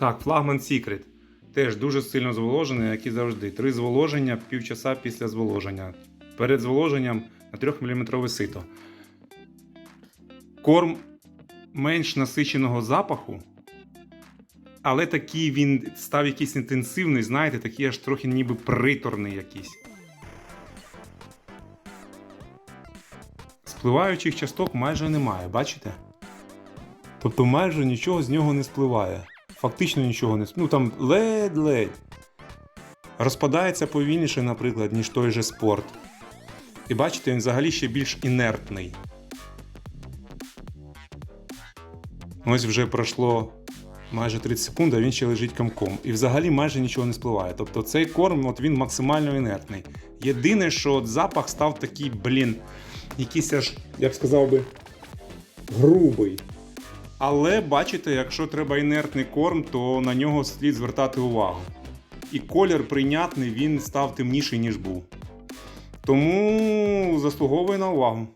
Так, флагман Secret. Теж дуже сильно зволожений, як і завжди. Три зволоження півчаса після зволоження. Перед зволоженням на 3 мм сито. Корм менш насиченого запаху, але такий він став якийсь інтенсивний, знаєте, такий аж трохи ніби приторний якийсь. Спливаючих часток майже немає, бачите? Тобто майже нічого з нього не спливає. Фактично нічого не. Ну там ледь-ледь. Розпадається повільніше, наприклад, ніж той же спорт. І бачите, він взагалі ще більш інертний. Ось вже пройшло майже 30 секунд, а він ще лежить комком. І взагалі майже нічого не спливає. Тобто цей корм от він максимально інертний. Єдине, що от запах став такий, блін, якийсь аж, я б сказав би, грубий. Але бачите, якщо треба інертний корм, то на нього слід звертати увагу. І колір прийнятний, він став темніший, ніж був. Тому заслуговує на увагу.